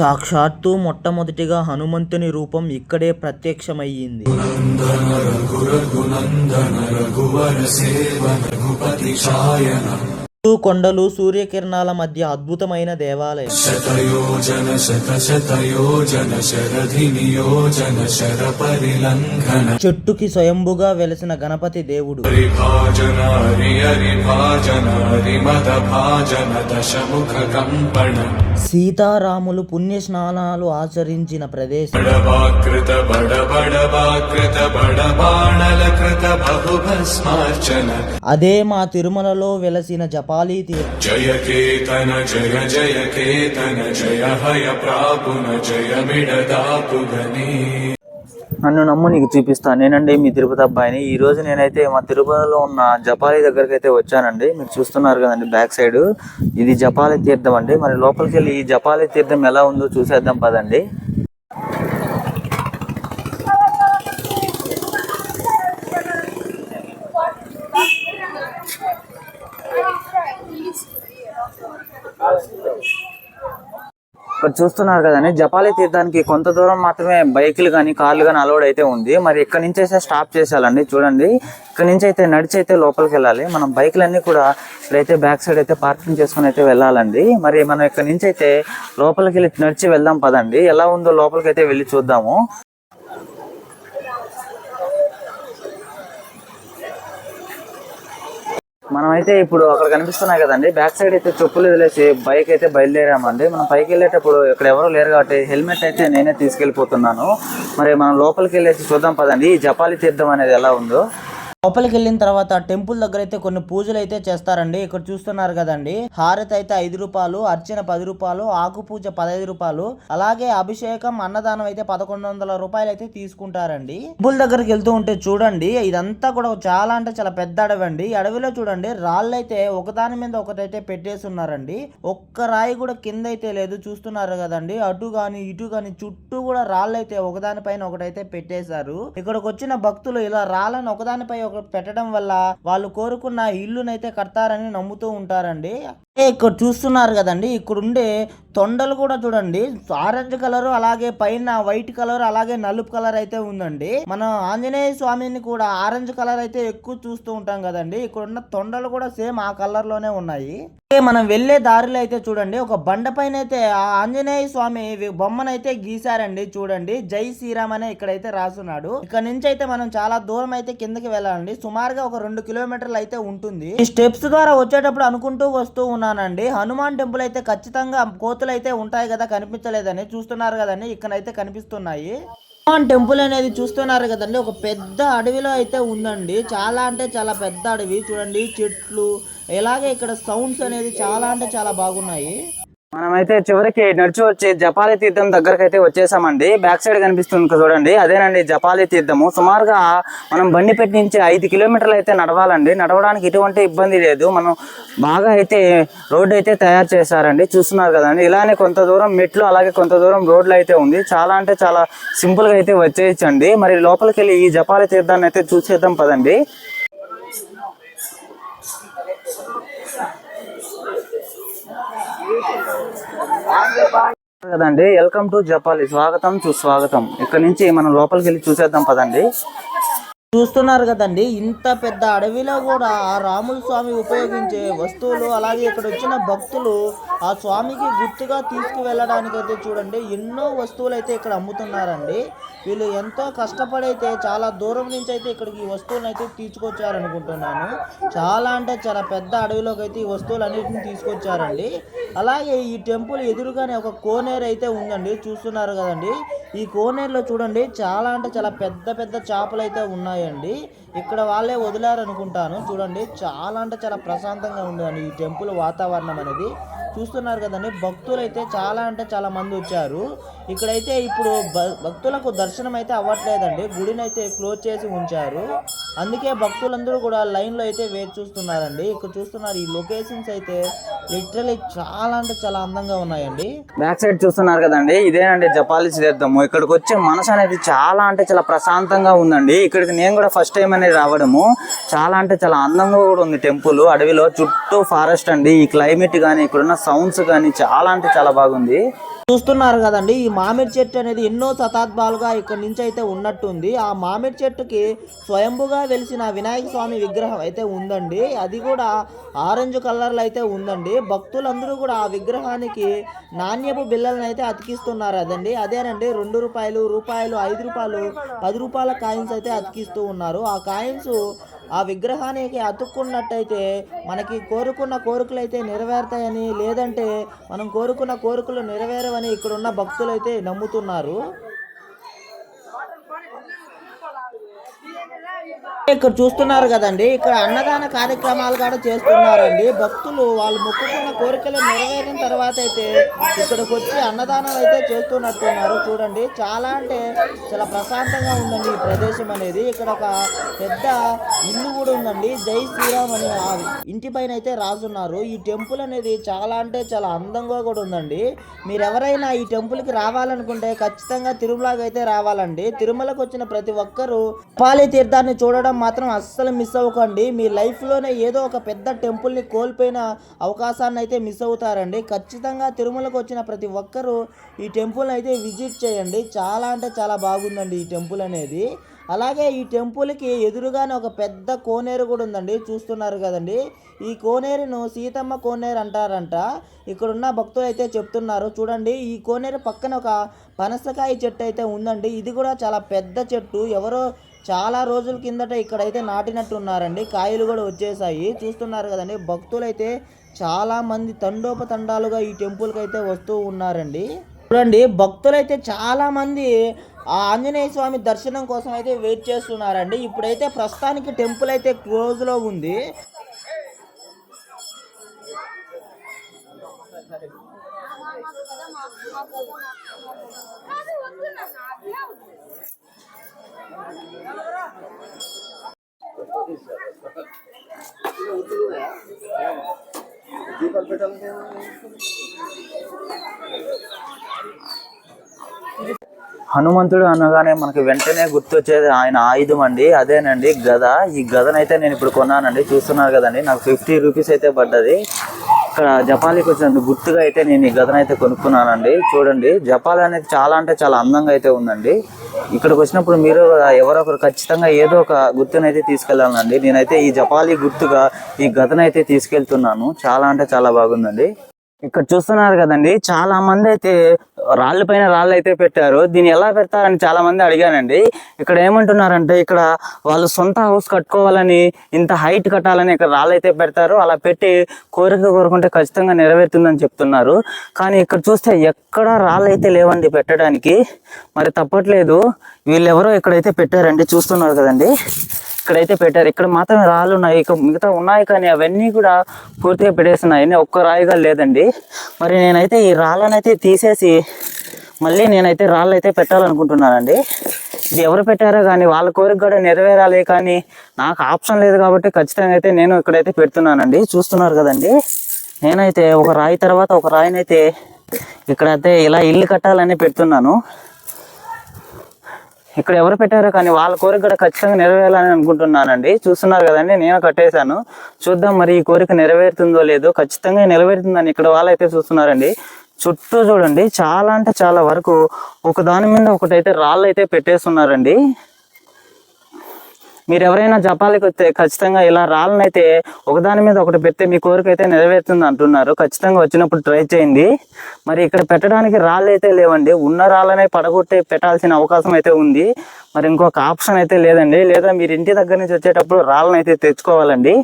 సాక్షాత్తు మొట్టమొదటిగా హనుమంతుని రూపం ఇక్కడే ప్రత్యక్షమయ్యింది. చుట్టూ కొండలు సూర్యకిరణాల మధ్య అద్భుతమైన దేవాలయం. శతయోజన శత శతయోజన శరధి నియోజన శర పరిలంఘన. చెట్టుకి స్వయంభుగా వెలసిన గణపతి దేవుడు. హరిభాజన హరి హరి భాజన హరి మద భాజన దశముఖ కంపణ సీతారాములు పుణ్య స్నానాలు ఆచరించిన ప్రదేశం. బడబాణల కృత బహుభస్మార్చన. అదే మా తిరుమలలో వెలసిన జపాలీ తీర్థం జయ కేతన జయ జయ కేతన జయ హయ ప్రాపున జయ మిడదాపుగని నన్ను నమ్ము నీకు చూపిస్తాను నేనండి మీ తిరుపతి అబ్బాయిని. ఈ రోజు నేనైతే మా తిరుపతిలో ఉన్న జపాలి దగ్గరికి అయితే వచ్చానండి. మీరు చూస్తున్నారు కదండి బ్యాక్ సైడ్. ఇది జపాలి తీర్థం అండి. మరి లోపలికి వెళ్ళి ఈ జపాలి తీర్థం ఎలా ఉందో చూసేద్దాం పదండి. ఇక్కడ చూస్తున్నారు కదండి జపాలి తీర్థానికి కొంత దూరం మాత్రమే బైకులు కానీ కార్లు కానీ అలౌడ్ అయితే ఉంది. మరి ఇక్కడ నుంచి అయితే స్టాప్ చేసేయాలండి చూడండి. ఇక్కడ నుంచి అయితే నడిచి అయితే లోపలికి వెళ్ళాలి. మనం బైకులన్నీ కూడా ఇక్కడైతే బ్యాక్ సైడ్ అయితే పార్కింగ్ చేసుకుని అయితే వెళ్ళాలండి. మరి మనం ఇక్కడ నుంచి అయితే లోపలికి వెళ్ళి నడిచి వెళ్దాం పదండి. ఎలా ఉందో లోపలికి అయితే వెళ్ళి చూద్దాము. మనం అయితే ఇప్పుడు అక్కడ కనిపిస్తున్నాయి కదండి. బ్యాక్ సైడ్ అయితే చెప్పులు వదిలేసి బైక్ అయితే బయలుదేరామండి. మనం పైకి వెళ్ళేటప్పుడు ఇక్కడ ఎవరు లేరు కాబట్టి హెల్మెట్ అయితే నేనే తీసుకెళ్ళిపోతున్నాను. మరి మనం లోపలికి వెళ్ళేసి చూద్దాం పదండి. ఈ జపాలి తీర్థం అనేది ఎలా ఉందో. లోపలికి వెళ్ళిన తర్వాత టెంపుల్ దగ్గర అయితే కొన్ని పూజలు అయితే చేస్తారండి. ఇక్కడ చూస్తున్నారు కదండి. హారతి అయితే ఐదు రూపాయలు అర్చన పది రూపాయలు ఆకు పూజ పదహైదు రూపాయలు అలాగే అభిషేకం అన్నదానం అయితే పదకొండు వందల రూపాయలు అయితే తీసుకుంటారండి. టెంపుల్ దగ్గరికి వెళ్తూ ఉంటే చూడండి ఇదంతా కూడా చాలా అంటే చాలా పెద్ద అడవి అండి అడవిలో చూడండి రాళ్ళు అయితే ఒకదాని మీద ఒకటైతే పెట్టేసి ఉన్నారండి. ఒక్క రాయి కూడా కింద అయితే లేదు చూస్తున్నారు కదండి. అటు గాని ఇటు గాని చుట్టూ కూడా రాళ్ళు అయితే ఒకదానిపైన ఒకటైతే పెట్టేశారు. ఇక్కడికి వచ్చిన భక్తులు ఇలా రాళ్ళని ఒకదానిపై పెట్టడం వల్ల వాళ్ళు కోరుకున్న ఇల్లునైతే కడతారని నమ్ముతూ ఉంటారండి. ఇక్కడ చూస్తున్నారు కదండి ఇక్కడ ఉండే తొండలు కూడా చూడండి ఆరెంజ్ కలర్ అలాగే పైన వైట్ కలర్ అలాగే నలుపు కలర్ అయితే ఉందండి. మనం ఆంజనేయ స్వామిని కూడా ఆరెంజ్ కలర్ అయితే ఎక్కువ చూస్తూ ఉంటాం కదండి ఇక్కడ ఉన్న తొండలు కూడా సేమ్ ఆ కలర్లోనే ఉన్నాయి మనం వెళ్ళే దారిలో అయితే చూడండి ఒక బండ పైన అయితే ఆ ఆంజనేయ స్వామి బొమ్మనైతే గీశారండి చూడండి జై శ్రీరామ్ అనే ఇక్కడైతే రాసున్నాడు. ఇక్కడ నుంచి అయితే మనం చాలా దూరం అయితే కిందకి వెళ్ళాలండి సుమారుగా ఒక రెండు కిలోమీటర్లు అయితే ఉంటుంది. ఈ స్టెప్స్ ద్వారా వచ్చేటప్పుడు అనుకుంటూ వస్తూ ఉన్నానండి హనుమాన్ టెంపుల్ అయితే ఖచ్చితంగా కోతులు అయితే ఉంటాయి కదా కనిపించలేదని చూస్తున్నారు కదండి. ఇక్కడైతే కనిపిస్తున్నాయి. హనుమాన్ టెంపుల్ అనేది చూస్తున్నారు కదండి. ఒక పెద్ద అడవిలో అయితే ఉందండి. చాలా అంటే చాలా పెద్ద అడవి. చూడండి చెట్లు ఇలాగే ఇక్కడ సౌండ్స్ అనేది చాలా అంటే చాలా బాగున్నాయి. మనమైతే చివరికి నడిచి వచ్చి జపాలి తీర్థం దగ్గరకు అయితే వచ్చేసామండి. బ్యాక్ సైడ్ కనిపిస్తుంది చూడండి. అదేనండి జపాలి తీర్థము. సుమారుగా మనం బండి పెట్టి నుంచి ఐదు కిలోమీటర్లు అయితే నడవాలండి. నడవడానికి ఎటువంటి ఇబ్బంది లేదు. మనం బాగా అయితే రోడ్డు అయితే తయారు చేశారండి. చూస్తున్నారు కదండి. ఇలానే కొంత దూరం మెట్లు అలాగే కొంత దూరం రోడ్లు అయితే ఉంది. చాలా అంటే చాలా సింపుల్గా అయితే వచ్చేయచ్చండి. మరి లోపలికి వెళ్ళి ఈ జపాలి తీర్థాన్ని అయితే చూసేద్దాం పదండి. కదండి వెల్కమ్ టు జపాలి స్వాగతం సుస్వాగతం ఇక్కడ నుంచి మనం లోపలికి వెళ్ళి చూసేద్దాం పదండి. చూస్తున్నారు కదండి. ఇంత పెద్ద అడవిలో కూడా ఆ రాముల స్వామి ఉపయోగించే వస్తువులు అలాగే ఇక్కడ వచ్చిన భక్తులు ఆ స్వామికి గుర్తుగా తీసుకువెళ్ళడానికి అయితే చూడండి. ఎన్నో వస్తువులు అయితే ఇక్కడ అమ్ముతున్నారండి. వీళ్ళు ఎంతో కష్టపడైతే చాలా దూరం నుంచి అయితే ఇక్కడికి ఈ వస్తువులను అయితే తీసుకొచ్చారనుకుంటున్నాను. చాలా అంటే చాలా పెద్ద అడవిలోకి అయితే ఈ వస్తువులు అన్నిటిని తీసుకొచ్చారండి. అలాగే ఈ టెంపుల్ ఎదురుగానే ఒక కోనేరు అయితే ఉందండి. చూస్తున్నారు కదండి. ఈ కోనేరులో చూడండి చాలా అంటే చాలా పెద్ద పెద్ద చేపలు అయితే ఉన్నాయి. ఉన్నాయండి. ఇక్కడ వాళ్ళే వదిలారు అనుకుంటాను చూడండి చాలా అంటే చాలా ప్రశాంతంగా ఉందండి ఈ టెంపుల్ వాతావరణం అనేది. చూస్తున్నారు కదండి. భక్తులు అయితే చాలా అంటే చాలా మంది వచ్చారు. ఇక్కడైతే ఇప్పుడు భ- భక్తులకు దర్శనం అయితే అవ్వట్లేదండి. గుడిని అయితే క్లోజ్ చేసి ఉంచారు. అందుకే భక్తులందరూ కూడా లైన్లో అయితే వేచి చూస్తున్నారండి. ఇక్కడ చూస్తున్నారు ఈ లొకేషన్స్ అయితే లిటరలీ చాలా అంటే చాలా అందంగా ఉన్నాయండి. బ్యాక్ సైడ్ చూస్తున్నారు కదండి. ఇదేనండి జపాలి తీర్థము. ఇక్కడికి వచ్చే మనసు అనేది చాలా అంటే చాలా ప్రశాంతంగా ఉందండి. ఇక్కడికి నేను కూడా ఫస్ట్ టైం అనేది రావడము. చాలా అంటే చాలా అందంగా కూడా ఉంది టెంపుల్. అడవిలో చుట్టూ ఫారెస్ట్ అండి. ఈ క్లైమేట్ కానీ ఇక్కడున్న సౌండ్స్ కానీ చాలా అంటే చాలా బాగుంది. చూస్తున్నారు కదండి ఈ మామిడి చెట్టు అనేది ఎన్నో శతాబ్దాలుగా ఇక్కడ నుంచి అయితే ఉన్నట్టుంది. ఆ మామిడి చెట్టుకి స్వయంభుగా వెలిసిన వినాయక స్వామి విగ్రహం అయితే ఉందండి. అది కూడా ఆరెంజ్ కలర్లో అయితే ఉందండి. భక్తులందరూ కూడా ఆ విగ్రహానికి నాణ్యపు బిల్లలను అయితే అతికిస్తున్నారు అదండి అదేనండి రెండు రూపాయలు రూపాయలు ఐదు రూపాయలు పది రూపాయల కాయిన్స్ అయితే అతికిస్తూ ఉన్నారు. ఆ కాయిన్స్ ఆ విగ్రహానికి అతుక్కున్నట్టయితే మనకి కోరుకున్న కోరికలు అయితే నెరవేరుతాయని లేదంటే మనం కోరుకున్న కోరికలు నెరవేరవని ఇక్కడున్న భక్తులు అయితే నమ్ముతున్నారు. ఇక్కడ చూస్తున్నారు కదండి. ఇక్కడ అన్నదాన కార్యక్రమాలు కూడా చేస్తున్నారండి. భక్తులు వాళ్ళు మొక్కుకున్న కోరికలు నెరవేరిన తర్వాత అయితే ఇక్కడికి వచ్చి అన్నదానం అయితే చేస్తున్నట్టున్నారు. చూడండి చాలా అంటే చాలా ప్రశాంతంగా ఉందండి ఈ ప్రదేశం అనేది. ఇక్కడ ఒక పెద్ద ఇల్లు కూడా ఉందండి. జై శ్రీరామ్ అని ఇంటి పైన అయితే రాసున్నారు ఈ టెంపుల్ అనేది చాలా అంటే చాలా అందంగా కూడా ఉందండి. మీరు ఎవరైనా ఈ టెంపుల్కి రావాలనుకుంటే ఖచ్చితంగా తిరుమలకి అయితే రావాలండి. తిరుమలకు వచ్చిన ప్రతి ఒక్కరూ పాలి తీర్థాన్ని చూడడం మాత్రం అస్సలు మిస్ అవ్వకండి. మీ లైఫ్లోనే ఏదో ఒక పెద్ద టెంపుల్ని కోల్పోయిన అవకాశాన్ని అయితే మిస్ అవుతారండి. ఖచ్చితంగా తిరుమలకు వచ్చిన ప్రతి ఒక్కరూ ఈ టెంపుల్ని అయితే విజిట్ చేయండి. చాలా అంటే చాలా బాగుందండి ఈ టెంపుల్ అనేది. అలాగే ఈ టెంపుల్కి ఎదురుగానే ఒక పెద్ద కోనేరు కూడా ఉందండి. చూస్తున్నారు కదండి. ఈ కోనేరును సీతమ్మ కోనేరు అంటారంట. ఇక్కడున్న భక్తులు అయితే చెప్తున్నారు. చూడండి ఈ కోనేరు పక్కన ఒక పనసకాయ చెట్టు అయితే ఉందండి. ఇది కూడా చాలా పెద్ద చెట్టు. ఎవరో చాలా రోజుల కిందట ఇక్కడైతే నాటినట్టు ఉన్నారండి కాయలు కూడా వచ్చేసాయి. చూస్తున్నారు కదండి భక్తులు అయితే చాలా తండోపతండాలుగా ఈ టెంపుల్కి అయితే వస్తూ ఉన్నారండి. చూడండి భక్తులైతే చాలామంది ఆ ఆంజనేయ స్వామి దర్శనం కోసం అయితే వెయిట్ చేస్తున్నారండి. ఇప్పుడైతే ప్రస్తుతానికి టెంపుల్ అయితే క్లోజ్లో ఉంది. దీపాలు ఉంది హనుమంతుడు అనగానే మనకి వెంటనే గుర్తొచ్చేది ఆయన ఆయుధం అండి. అదేనండి గద. ఈ గదనైతే నేను ఇప్పుడు కొన్నానండి. చూస్తున్నారు కదండి. నాకు ఫిఫ్టీ రూపీస్ అయితే పడ్డది. ఇక్కడ జపాలీకి వచ్చినప్పుడు గుర్తుగా అయితే నేను ఈ గదనైతే కొనుక్కున్నానండి. చూడండి జపాలి అనేది చాలా అంటే చాలా అందంగా అయితే ఉందండి. ఇక్కడికి వచ్చినప్పుడు మీరు ఎవరో ఒకరు ఖచ్చితంగా ఏదో ఒక గుర్తునైతే తీసుకెళ్ళాలండి. నేనైతే ఈ జపాలి గుర్తుగా ఈ గదనైతే తీసుకెళ్తున్నాను. చాలా అంటే చాలా బాగుందండి. ఇక్కడ చూస్తున్నారు కదండి చాలా మంది అయితే రాళ్ళ పైన రాళ్ళు అయితే పెట్టారు. దీన్ని ఎలా పెడతారని చాలా మంది అడిగానండి. ఇక్కడ ఏమంటున్నారంటే ఇక్కడ వాళ్ళు సొంత హౌస్ కట్టుకోవాలని ఇంత హైట్ కట్టాలని ఇక్కడ రాళ్ళు అయితే పెడతారు. అలా పెట్టి కోరిక కోరుకుంటే ఖచ్చితంగా నెరవేరుతుందని చెప్తున్నారు. కానీ ఇక్కడ చూస్తే ఎక్కడ రాళ్ళు అయితే లేవండి పెట్టడానికి. మరి తప్పట్లేదు. వీళ్ళెవరో ఇక్కడైతే పెట్టారండి చూస్తున్నారు కదండి. ఇక్కడైతే పెట్టారు. ఇక్కడ మాత్రమే రాళ్ళు ఉన్నాయి. ఇక మిగతా ఉన్నాయి కానీ అవన్నీ కూడా పూర్తిగా పెట్టేస్తున్నాయి. ఒక్క రాయిగా లేదండి. మరి నేనైతే ఈ రాళ్ళనైతే తీసేసి మళ్ళీ నేనైతే రాళ్ళు అయితే పెట్టాలనుకుంటున్నానండి. ఇది ఎవరు పెట్టారో కానీ వాళ్ళ కోరిక కూడా నెరవేరాలి కానీ నాకు ఆప్షన్ లేదు కాబట్టి ఖచ్చితంగా అయితే నేను ఇక్కడైతే పెడుతున్నానండి. చూస్తున్నారు కదండి. నేనైతే ఒక రాయి తర్వాత ఒక రాయినైతే ఇక్కడైతే ఇలా ఇల్లు కట్టాలని పెడుతున్నాను. ఇక్కడ ఎవరు పెట్టారో కానీ వాళ్ళ కోరిక కూడా ఖచ్చితంగా నెరవేరాలని అనుకుంటున్నానండి. చూస్తున్నారు కదండి నేను కట్టేశాను. చూద్దాం మరి ఈ కోరిక నెరవేరుతుందో లేదో ఖచ్చితంగా నెరవేరుతుందని ఇక్కడ వాళ్ళు అయితే చూస్తున్నారండి. చుట్టూ చూడండి చాలా అంటే చాలా వరకు ఒక దాని మీద ఒకటైతే రాళ్ళు అయితే పెట్టేస్తున్నారండి. మీరు ఎవరైనా జపాలికి వస్తే ఖచ్చితంగా ఇలా రాళ్ళని అయితే ఒకదాని మీద ఒకటి పెడితే మీ కోరిక అయితే నెరవేరుతుంది అంటున్నారు. ఖచ్చితంగా వచ్చినప్పుడు ట్రై చేయండి. మరి ఇక్కడ పెట్టడానికి రాళ్ళు అయితే లేవండి. ఉన్న రాళ్ళనే పడగొట్టి పెట్టాల్సిన అవకాశం అయితే ఉంది. మరి ఇంకొక ఆప్షన్ అయితే లేదండి. లేదా మీరు ఇంటి దగ్గర నుంచి వచ్చేటప్పుడు రాళ్ళని అయితే తెచ్చుకోవాలండి.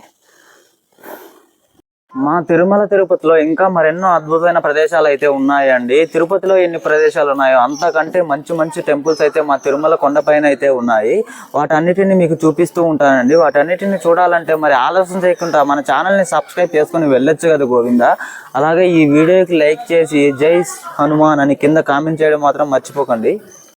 మా తిరుమల తిరుపతిలో ఇంకా మరెన్నో అద్భుతమైన ప్రదేశాలు అయితే ఉన్నాయండి. తిరుపతిలో ఎన్ని ప్రదేశాలు ఉన్నాయో అంతకంటే మంచి మంచి టెంపుల్స్ అయితే మా తిరుమల కొండపైన అయితే ఉన్నాయి. వాటన్నిటిని మీకు చూపిస్తూ ఉంటానండి. వాటన్నిటిని చూడాలంటే మరి ఆలస్యం చేయకుండా మన ఛానల్ని సబ్స్క్రైబ్ చేసుకుని వెళ్ళొచ్చు కదా గోవింద. అలాగే ఈ వీడియోకి లైక్ చేసి జై హనుమాన్ అని కింద కామెంట్ చేయడం మాత్రం మర్చిపోకండి.